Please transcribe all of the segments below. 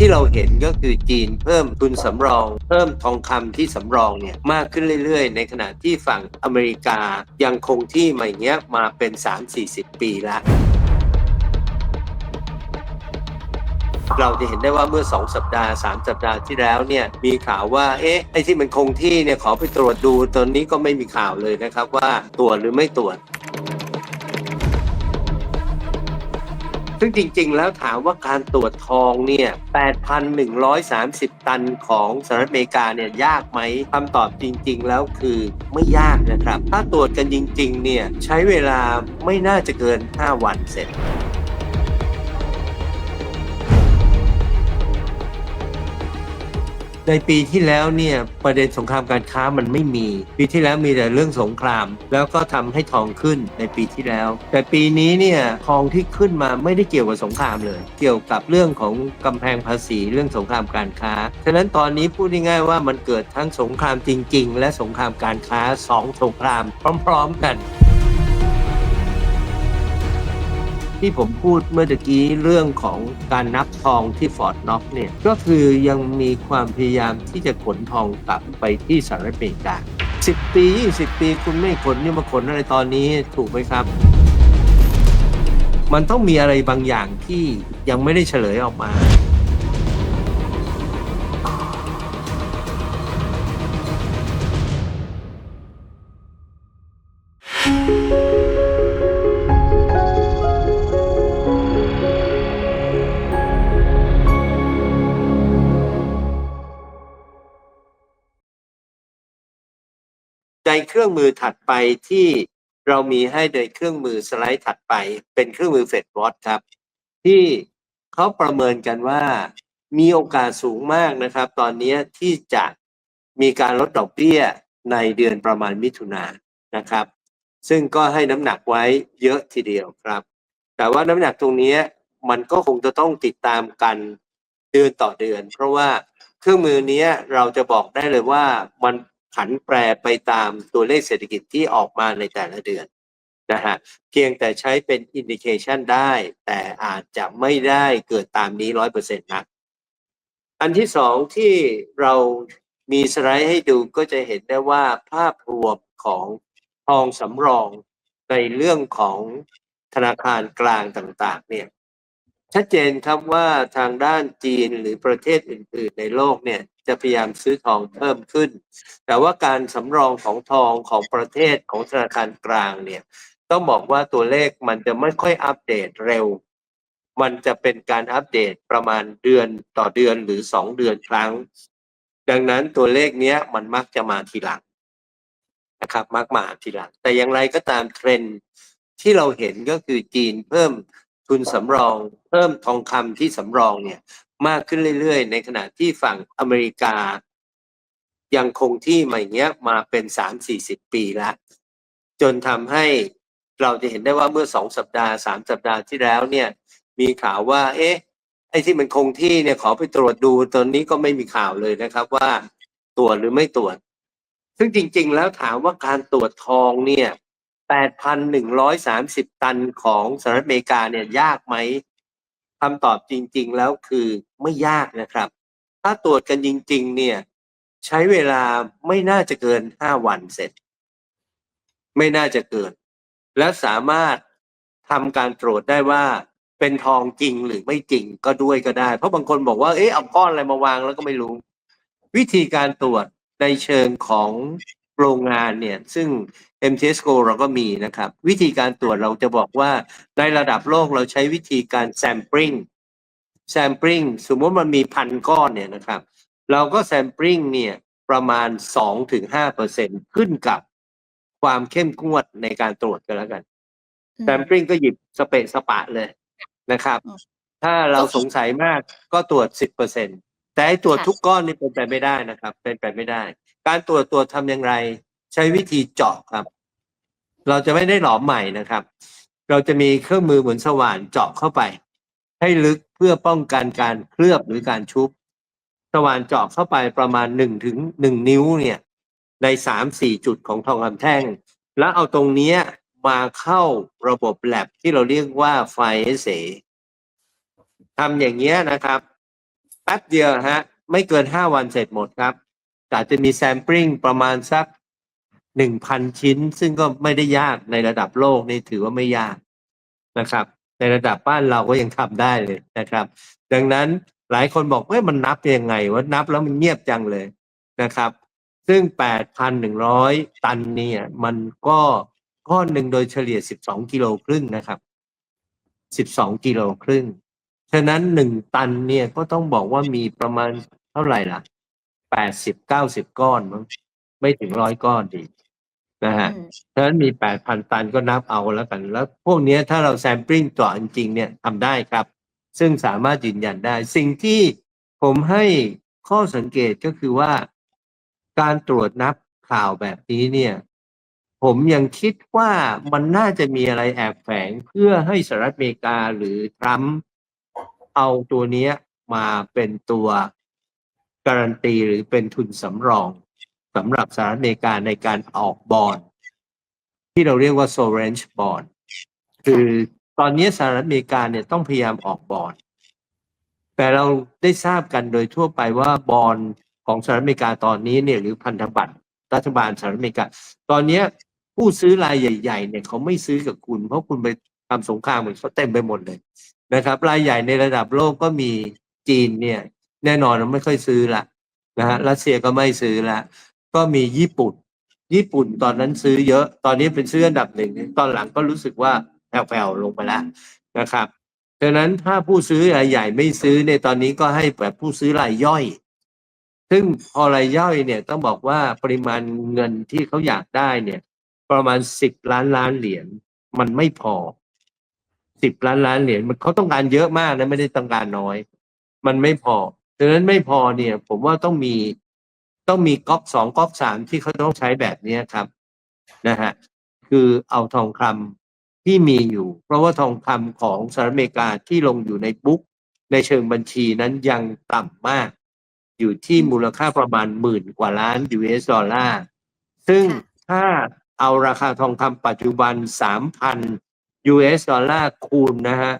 ที่เราเห็นก็คือจีนเพิ่มทุนสำรอง เพิ่มทองคำที่สำรองเนี่ยมากขึ้นเรื่อยๆ ในขณะที่ฝั่งอเมริกายังคงที่มาอย่างเงี้ยมาเป็น 3-40 ปีล้วเราจะเห็นได้ว่าเมื่อ 2 สัปดาห์ 3 สัปดาห์ที่แล้วเนี่ยมีข่าวว่าเอ๊ะไอ้ที่มันคงที่เนี่ยขอไปตรวจดูตอนนี้ก็ไม่มีข่าวเลยนะครับว่าตรวจหรือไม่ตรวจ ซึ่งจริง ๆ แล้วถามว่าการตรวจทองเนี่ย 8,130 ตันของสหรัฐอเมริกาเนี่ยยากไหมคำตอบจริง ๆ แล้วคือไม่ยากนะครับ ถ้าตรวจกันจริง ๆ เนี่ย ใช้เวลาไม่น่าจะเกิน 5 วันเสร็จ ในปีที่แล้วเนี่ยประเด็นสงครามการค้ามันไม่มี ปีที่แล้วมีแต่เรื่องสงคราม แล้วก็ทำให้ทองขึ้นในปีที่แล้ว แต่ปีนี้เนี่ยทองที่ขึ้นมาไม่ได้เกี่ยวกับสงครามเลย เกี่ยวกับเรื่องของกำแพงภาษีเรื่องสงครามการค้าฉะนั้นตอนนี้พูดง่ายๆว่ามันเกิดทั้งสงครามจริง ๆ และสงครามการค้าสองสงครามพร้อม ๆ กัน ที่ผมพูดเมื่อกี้เรื่องของการนับทองที่ฟอร์ดน็อกเนี่ยก็คือยังมีความพยายามที่จะขนทองกลับไปที่สหรัฐอเมริกา 10 ปี 20 ปีคุณไม่ขนนี่มาขนอะไรตอนนี้ถูกไหมครับ มันต้องมีอะไรบางอย่างที่ยังไม่ได้เฉลยออกมา ในเครื่องมือถัดไปที่เรามีให้ในเครื่องมือสไลด์ถัดไป เป็นเครื่องมือเฟดวอตครับ ที่เขาประเมินกันว่ามีโอกาสสูงมากนะครับ ตอนนี้ที่จะมีการลดดอกเบี้ยในเดือนประมาณมิถุนายนนะครับ ซึ่งก็ให้น้ำหนักไว้เยอะทีเดียวครับ แต่ว่าน้ำหนักตรงนี้มันก็คงจะต้องติดตามกันเดือนต่อเดือน เพราะว่าเครื่องมือนี้เราจะบอกได้เลยว่ามัน ผันแปรไปตามตัวเลขเศรษฐกิจที่ออกมาในแต่ละเดือนนะฮะเพียงแต่ใช้เป็นอินดิเคชันได้ แต่อาจจะไม่ได้เกิดตามนี้ร้อยเปอร์เซ็นต์นะอันที่สองที่เรามีสไลด์ให้ดูก็จะเห็นได้ว่าภาพรวมของทองสำรองในเรื่องของธนาคารกลางต่างๆเนี่ย ชัดเจนครับว่าทางด้านจีนหรือประเทศอื่น ๆ ในโลกเนี่ยจะพยายามซื้อทองเพิ่มขึ้น แต่ว่าการสำรองของทองของประเทศของธนาคารกลางเนี่ยต้องบอกว่าตัวเลขมันจะไม่ค่อยอัปเดตเร็ว มันจะเป็นการอัปเดตประมาณเดือนต่อเดือนหรือสองเดือนครั้ง ดังนั้นตัวเลขเนี้ยมันมักจะมาทีหลังนะครับมักมาทีหลัง แต่อย่างไรก็ตามเทรนด์ที่เราเห็นก็คือจีนเพิ่ม ทุนสำรอง เพิ่มทองคำที่สำรองเนี่ยมากขึ้นเรื่อยๆ ในขณะที่ฝั่งอเมริกา ยังคงที่มาอย่างเงี้ยมาเป็นสามสี่สิบปีล้วจนทำให้เราจะเห็นได้ว่าเมื่อสองสัปดาห์สามสัปดาห์ที่แล้วเนี่ย มีข่าวว่า เอ๊ะ ไอ้ที่มันคงที่เนี่ยขอไปตรวจดูตอนนี้ก็ไม่มีข่าวเลยนะครับว่าตรวจหรือไม่ตรวจ ซึ่งจริง ๆ แล้วถามว่าการตรวจทองเนี่ย 8,130 ตันของสหรัฐอเมริกาเนี่ยยากไหมคำตอบจริง ๆ แล้วคือไม่ยากนะครับ ถ้าตรวจกันจริง ๆ เนี่ย ใช้เวลาไม่น่าจะเกิน 5 วันเสร็จ ไม่น่าจะเกิน และสามารถทำการตรวจได้ว่าเป็นทองจริงหรือไม่จริงก็ด้วยก็ได้ เพราะบางคนบอกว่าเอ๊ะเอาก้อนอะไรมาวางแล้วก็ไม่รู้ วิธีการตรวจในเชิงของ โรงงานเนี่ยซึ่ง MTS Go เราก็มีนะครับ วิธีการตรวจเราจะบอกว่าในระดับโลกเราใช้วิธีการ sampling sampling สมมติมันมีพันก้อนเนี่ยนะครับ เราก็ sampling เนี่ยประมาณ 2-5%ขึ้นกับความเข้มงวดในการตรวจกันแล้วกันอืม sampling ก็หยิบสเปะสปะเลยนะครับอืมถ้าเราสงสัยมากก็ตรวจ 10%แต่ไอ้ตรวจค่ะทุกก้อนนี่เป็นไปไม่ได้นะครับ เป็นไปไม่ได้ การตรวจตรวจทำอย่างไร ใช้วิธีเจาะครับ เราจะไม่ได้หลอมใหม่นะครับ เราจะมีเครื่องมือเหมือนสว่านเจาะเข้าไป ให้ลึกเพื่อป้องกันการเคลือบหรือการชุบ สว่านเจาะเข้าไปประมาณหนึ่งถึงหนึ่งนิ้วเนี่ยในสามสี่จุดของทองคำแท่ง แล้วเอาตรงนี้มาเข้าระบบแลบที่เราเรียกว่าไฟเอสเทำอย่างเงี้ยนะครับแป๊บเดียวฮะ ไม่เกินห้าวันเสร็จหมดครับ อาจจะมีแซมปลิ้งประมาณสักหนึ่งพันชิ้น ซึ่งก็ไม่ได้ยากในระดับโลกนี่ถือว่าไม่ยากนะครับ ในระดับบ้านเราก็ยังทำได้เลยนะครับ ดังนั้นหลายคนบอกเฮ้ยมันนับยังไงว่านับแล้วมันเงียบจังเลยนะครับ ซึ่ง 8,100 ตันเนี่ยมันก็ก้อนหนึ่งโดยเฉลี่ย 12 กิโลครึ่งนะครับ 12 กิโลครึ่ง ฉะนั้น 1 ตันเนี่ยก็ต้องบอกว่ามีประมาณเท่าไหร่ล่ะ 80 90ก้อนมั้งไม่ถึงร้อยก้อนดีนะฮะอืมฉะนั้นมี8,000ตันก็นับเอาแล้วกัน แล้วพวกเนี้ยถ้าเราแซมปลิ้งต่อจริงๆเนี่ยทำได้ครับ ซึ่งสามารถยืนยันได้ สิ่งที่ผมให้ข้อสังเกตก็คือว่า การตรวจนับข่าวแบบนี้เนี่ย ผมยังคิดว่ามันน่าจะมีอะไรแอบแฝงเพื่อให้สหรัฐอเมริกาหรือทรัมป์เอาตัวเนี้ยมาเป็นตัว การันตีหรือเป็นทุนสำรองสำหรับสหรัฐอเมริกาในการออกบอลที่เราเรียกว่า sovereign bond คือตอนนี้สหรัฐอเมริกาเนี่ยต้องพยายามออกบอลแต่เราได้ทราบกันโดยทั่วไปว่าบอลของสหรัฐอเมริกาตอนนี้เนี่ยหรือพันธบัตรรัฐบาลสหรัฐอเมริกา ตอนนี้ผู้ซื้อรายใหญ่ๆเนี่ยเขาไม่ซื้อกับคุณ เพราะคุณไปทำสงครามเหมือนเขาเต็มไปหมดเลยนะครับ รายใหญ่ในระดับโลกก็มีจีนเนี่ย แน่นอนเราไม่ค่อยซื้อละนะฮะรัสเซียก็ไม่ซื้อละก็มีญี่ปุ่น ญี่ปุ่นตอนนั้นซื้อเยอะ ตอนนี้เป็นซื้ออันดับหนึ่งตอนหลังก็รู้สึกว่าแผ่วๆลงไปแล้วนะครับดังนั้นถ้าผู้ซื้อรายใหญ่ไม่ซื้อในยตอนนี้ก็ให้แบบผู้ซื้อรายย่อย ซึ่งพอรายย่อยเนี่ยต้องบอกว่าปริมาณเงินที่เขาอยากได้เนี่ย ประมาณสิบล้านล้านเหรียญมันไม่พอสิบล้านล้านเหรียญมันเขาต้องการเยอะมากนะไม่ได้ต้องการน้อย มันไม่พอ ดังนั้นไม่พอเนี่ย ผมว่าต้องมีต้องมีก๊อกสองก๊อกสามที่เขาต้องใช้แบบเนี้ยครับนะฮะคือเอาทองคำที่มีอยู่ เพราะว่าทองคำของสหรัฐอเมริกาที่ลงอยู่ในบุ๊กในเชิงบัญชีนั้นยังต่ำมาก อยู่ที่มูลค่าประมาณหมื่นกว่าล้าน US ดอลลาร์ซึ่งค่ะถ้าเอาราคาทองคำปัจจุบัน 3,000 US ดอลลาร์คูณนะฮะ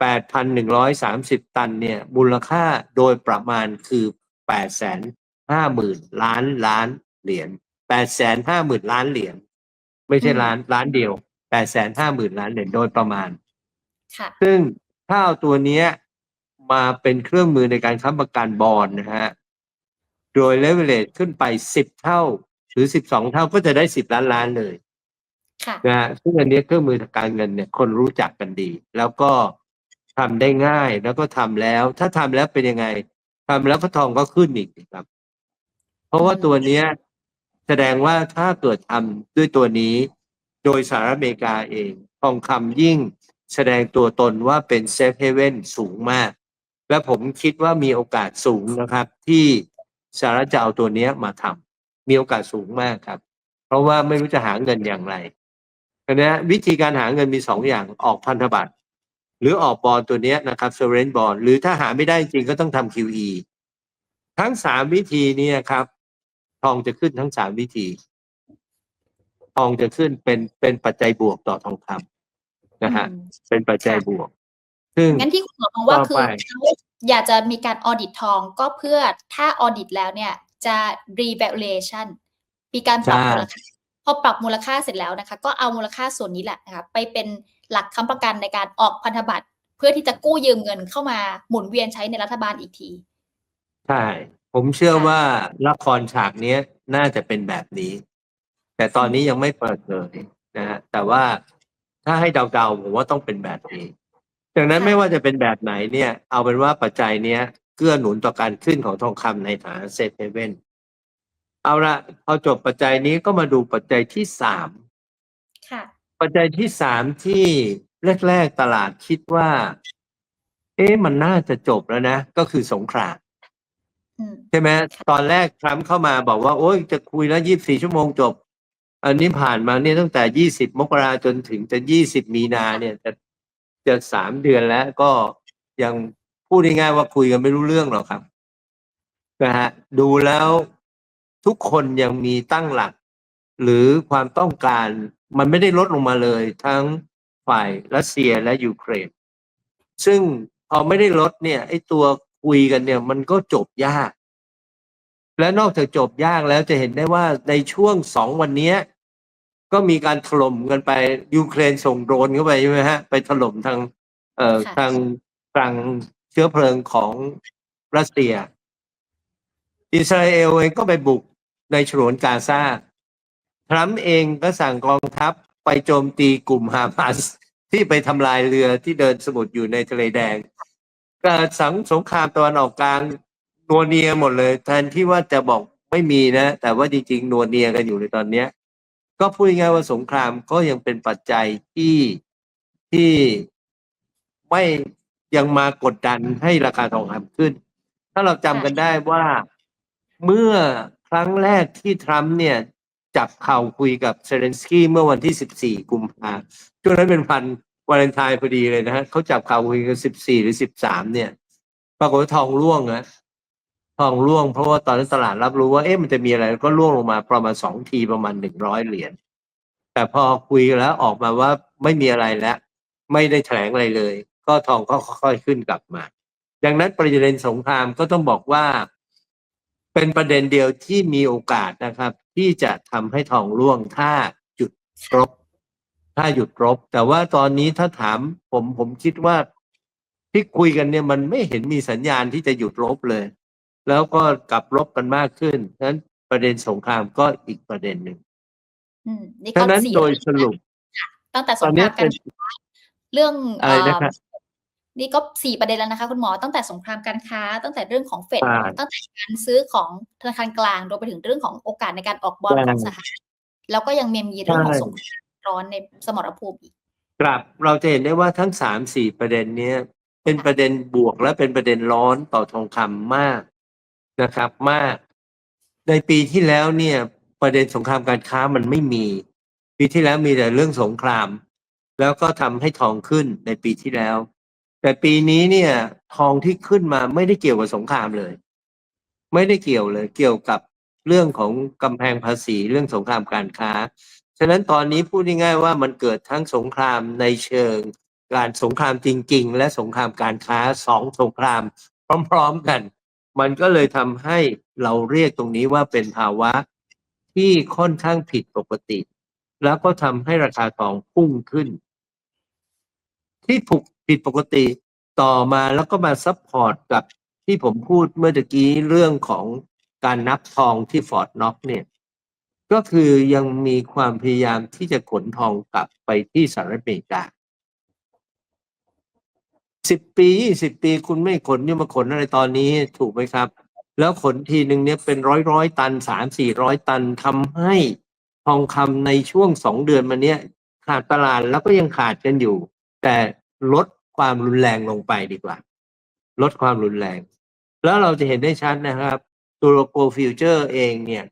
8,130 ตันเนี่ยมูลค่าโดยประมาณคือ 850,000 ล้านล้านเหรียญ850,000 ล้านเหรียญไม่ใช่อืมล้านล้านเดียว 850,000 ล้านเหรียญโดยประมาณค่ะซึ่งถ้าเอาตัวเนี้ยมาเป็นเครื่องมือในการค้ำประกันบอลนะฮะ โดยเลเวลเลขึ้นไปสิบเท่า หรือสิบสองเท่าก็จะได้สิบล้านล้านเลยค่ะนะฮะซึ่งอันเนี้ยเครื่องมือทางการเงินเนี่ยคนรู้จักกันดี แล้วก็ ทำได้ง่ายแล้วก็ทำแล้ว ถ้าทำแล้วเป็นยังไงทำแล้วก็ทองก็ขึ้นอีกครับ เพราะว่าตัวเนี้ยแสดงว่าถ้าเกิดทำด้วยตัวนี้ โดยสหรัฐอเมริกาเอง ทองคำยิ่งแสดงตัวตนว่าเป็นเซฟเฮเว่นสูงมาก และผมคิดว่ามีโอกาสสูงนะครับ ที่สหรัฐจะเอาตัวเนี้ยมาทำมีโอกาสสูงมากครับ เพราะว่าไม่รู้จะหาเงินอย่างไรเพราะฉะนั้นวิธีการหาเงินมีสองอย่างออกพันธบัตร หรือออกบอลตัวเนี้ยนะครับ sovereign bond หรือถ้าหาไม่ได้จริงก็ต้องทำ QE ทั้งสามวิธีเนี้ครับ ทองจะขึ้นทั้งสามวิธี ทองจะขึ้นเป็นเป็นปัจจัยบวกต่อทองคำนะฮะอืมเป็นปัจจัยค่ะบวกซึ่งงั้นที่คุณหมอมองว่าต่อคือไปเขาอยากจะมีการออดิตทองก็เพื่อถ้าออดิตแล้วเนี่ยจะ revaluation มีการปรับใช่มูลค่าพอปรับมูลค่าเสร็จแล้วนะคะ ก็เอามูลค่าส่วนนี้แหละนะคะไปเป็น หลักค้ำประกันในการออกพันธบัตรเพื่อที่จะกู้ยืมเงินเข้ามาหมุนเวียนใช้ในรัฐบาลอีกที ใช่ ผมเชื่อค่ะว่าละครฉากเนี้ยน่าจะเป็นแบบนี้ แต่ตอนนี้ยังไม่เปิดเลยนะฮะแต่ว่าถ้าให้เดาๆผมว่าต้องเป็นแบบนี้ดังนั้นไม่ว่าจะเป็นแบบไหนเนี่ย เอาเป็นว่าปัจจัยเนี้ยเกื้อหนุนต่อการขึ้นของทองคำในฐานะเซฟเฮเว่นเอาละพอจบปัจจัยนี้ก็มาดูปัจจัยที่สามค่ะ ปัจจัยที่สามที่แรกๆตลาดคิดว่า เอ๊ะมันน่าจะจบแล้วนะ ก็คือสงครามอืมใช่ไหมตอนแรกทรัมป์เข้ามาบอกว่า โอ้ยจะคุยแล้วยี่บสี่ชั่วโมงจบ อันนี้ผ่านมาเนี่ยตั้งแต่ยี่สิบมกราจนถึงจะยี่สิบมีนาเนี่ย จะจะสามเดือนแล้วก็ยังพูดง่ายๆว่าคุยกันไม่รู้เรื่องหรอกครับนะฮะดูแล้วทุกคนยังมีตั้งหลัก หรือความต้องการ มันไม่ได้ลดลงมาเลยทั้งฝ่ายรัสเซียและยูเครน ซึ่งพอไม่ได้ลดเนี่ยไอ้ตัวขคุยกันเนี่ยมันก็จบยาก และนอกจากจบยากแล้วจะเห็นได้ว่าในช่วงสองวันเนี้ยก็มีการถล่มกันไปยูเครนส่งโดรนเข้าไปใช่ไหมฮะไปถล่มทางเอ่อค่ะทางกลางเชื้อเพลิงของรัสเซีย อิสราเอลเองก็ไปบุกในฉนวนกาซา ทรัมป์เองก็สั่งกองทัพไปโจมตีกลุ่มฮามาสที่ไปทำลายเรือที่เดินสมุทรอยู่ในทะเลแดงเกิดสังสงครามตะวันออกกลางนัวเนียหมดเลยแทนที่ว่าจะบอกไม่มีนะ แต่ว่าจริงๆนัวเนียกันอยู่ในตอนเนี้ย ก็พูดง่ายว่าสงครามก็ยังเป็นปัจจัยที่ที่ไม่ยังมากดดันให้ราคาทองคำขึ้น ถ้าเราจำกันได้ว่าเมื่อครั้งแรกที่ทรัมป์เนี่ย จับเข่าคุยกับเซเลนสกี้เมื่อวันที่ 14 กุมภาช่วงนั้นเป็นพันวาเลนไทน์พอดีเลยนะฮะเขาจับเข่าคุยกัน 14 หรือ 13 เนี่ย ปรากฏว่าทองร่วงนะทองร่วงเพราะว่าตอนนั้นตลาดรับรู้ว่าเอ๊ะมันจะมีอะไรก็ร่วงลงมาประมาณสองทีประมาณหนึ่งร้อยเหรียญแต่พอคุยแล้วออกมาว่าไม่มีอะไรแล้ว ไม่ได้แถลงอะไรเลย ก็ทองก็ค่อยๆขึ้นกลับมา ดังนั้นประเด็นสงครามก็ต้องบอกว่า เป็นประเด็นเดียวที่มีโอกาสนะครับ ที่จะทำให้ทองร่วงถ้าหยุดรบ ถ้าหยุดรบ แต่ว่าตอนนี้ถ้าถามผมผมคิดว่าที่คุยกันเนี่ยมันไม่เห็นมีสัญญาณที่จะหยุดรบเลย แล้วก็กลับรบกันมากขึ้นฉะนั้นประเด็นสงครามก็อีกประเด็นหนึ่งอืมนี่ฉะก็นั้นสี่โดยสรุปตั้งแต่สตองนคนี้รามกัเป็นนค้าเรื่องอะไรเอ่นะอครับ นี่ก็สี่ประเด็นแล้วนะคะ คุณหมอตั้งแต่สงครามการค้า ตั้งแต่เรื่องของเฟดใช่ตั้งแต่การซื้อของธนาคารกลางรวมไปถึงเรื่องของโอกาสในการออกบอลใช่ของสหรัฐแล้วก็ยังมีเรื่องของใช่สงครามร้อนในสมรภูมิอีกกลับเราจะเห็นได้ว่าทั้งสามสี่ประเด็นเนี้ยเป็นประเด็นบวกและเป็นประเด็นร้อนต่อทองคำมากนะครับ มาก ในปีที่แล้วเนี่ย ประเด็นสงครามการค้ามันไม่มี ปีที่แล้วมีแต่เรื่องสงคราม แล้วก็ทำให้ทองขึ้นในปีที่แล้ว แต่ปีนี้เนี่ย ทองที่ขึ้นมาไม่ได้เกี่ยวกับสงครามเลย ไม่ได้เกี่ยวเลย เกี่ยวกับเรื่องของกำแพงภาษีเรื่องสงครามการค้า ฉะนั้นตอนนี้พูดง่ายๆว่ามันเกิดทั้งสงครามในเชิง การสงครามจริง ๆ และสงครามการค้าสองสงคราม พร้อม ๆกัน มันก็เลยทำให้เราเรียกตรงนี้ว่าเป็นภาวะที่ค่อนข้างผิดปกติ แล้วก็ทำให้ราคาทองพุ่งขึ้น ที่ถูก ผิดปกติต่อมาแล้วก็มาซัพพอร์ตกับที่ผมพูดเมื่อตะกี้เรื่องของการนับทองที่ฟอร์ดน็อกเนี่ยก็คือยังมีความพยายามที่จะขนทองกลับไปที่สหรัฐอเมริกาสิบปียี่สิบปีคุณไม่ขนเนี่ยมาขนอะไรตอนนี้ถูกไหมครับ แล้วขนทีหนึ่งเนี่ยเป็นร้อยร้อยตันสามสี่ร้อยตันทำให้ทองคำในช่วงสองเดือนมาเนี้ยขาดตลาดแล้วก็ยังขาดกันอยู่ แต่ลด ความรุนแรงลงไปดีกว่า ลดความรุนแรง แล้วเราจะเห็นได้ชัดนะครับตัวโกลฟิวเจอร์เองเนี่ย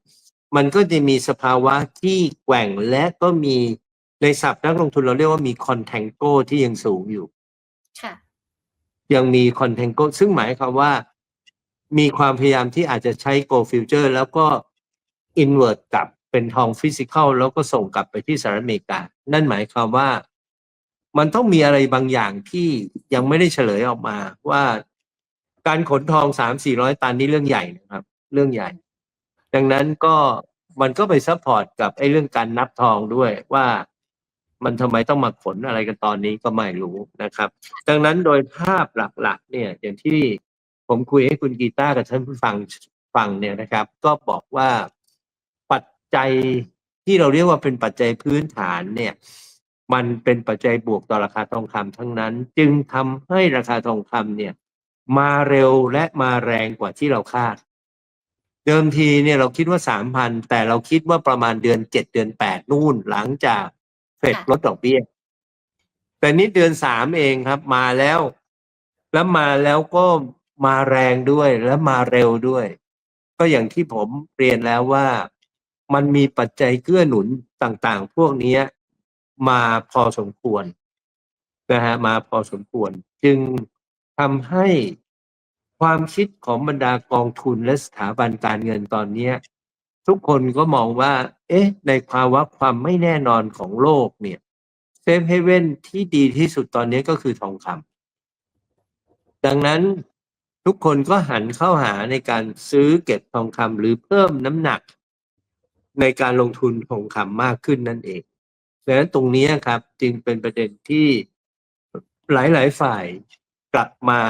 มันก็จะมีสภาวะที่แกว่งและก็มีในศัพท์นักลงทุนเราเรียกว่ามีคอนแทงโกที่ยังสูงอยู่ค่ะยังมีคอนเทนโกซึ่งหมายความว่ามีความพยายามที่อาจจะใช้ Go Future แล้วก็ invert กลับเป็นทองฟิสิก a l แล้วก็ส่งกลับไปที่สหรัฐอเมริกา นั่นหมายความว่า มันต้องมีอะไรบางอย่างที่ยังไม่ได้เฉลยออกมาว่าการขนทองสามสี่ร้อยตันนี่เรื่องใหญ่นะครับ เรื่องใหญ่ ดังนั้นก็มันก็ไปซัพพอร์ตกับไอ้เรื่องการนับทองด้วยว่ามันทำไมต้องมาขนอะไรกันตอนนี้ก็ไม่รู้นะครับ ดังนั้นโดยภาพหลักๆ เนี่ย อย่างที่ผมคุยให้คุณกีตาร์กับท่านผู้ฟังฟังเนี่ยนะครับ ก็บอกว่าปัจจัยที่เราเรียกว่าเป็นปัจจัยพื้นฐานเนี่ย มันเป็นปัจจัยบวกต่อราคาทองคำทั้งนั้น จึงทำให้ราคาทองคำเนี่ย มาเร็วและมาแรงกว่าที่เราคาด เดิมทีเนี่ยเราคิดว่าสามพันแต่เราคิดว่าประมาณเดือนเจ็ดเดือนแปดนู่นหลังจากเฟดค่ะลดดอกเบี้ย แต่นี่เดือนสามเองครับมาแล้ว แล้วมาแล้วก็มาแรงด้วยและมาเร็วด้วย ก็อย่างที่ผมเรียนแล้วว่ามันมีปัจจัยเกื้อหนุนต่างๆ พวกเนี้ย มาพอสมควรนะฮะมาพอสมควร จึงทำให้ความคิดของบรรดากองทุนและสถาบันการเงินตอนนี้ทุกคนก็มองว่า เอ๊ะ ในภาวะความไม่แน่นอนของโลกเนี่ยเซฟเฮเว่นที่ดีที่สุดตอนนี้ก็คือทองคำดังนั้นทุกคนก็หันเข้าหาในการซื้อเก็บทองคำหรือเพิ่มน้ำหนัก ในการลงทุนทองคำมากขึ้นนั่นเอง ดังนั้นตรงนี้ครับจึงเป็นประเด็นที่หลาย ๆ ฝ่ายกลับมา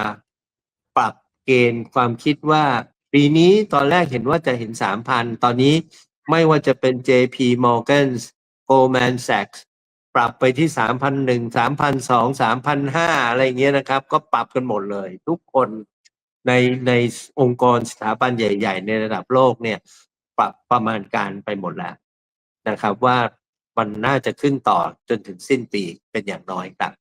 ปรับเกณฑ์ความคิดว่าปีนี้ตอนแรกเห็นว่าจะเห็นสามพันตอนนี้ไม่ว่าจะเป็น JP Morgan Goldman Sachs ปรับไปที่สามพันหนึ่งสามพันสองสามพันห้าอะไรเงี้ยนะครับ ก็ปรับกันหมดเลย ทุกคนในในองค์กรสถาบันใหญ่ ๆ ในระดับโลกเนี่ย ปรับประมาณการไปหมดแล้วนะครับ ว่า มันน่าจะขึ้นต่อจนถึงสิ้นปีเป็นอย่างน้อยครับ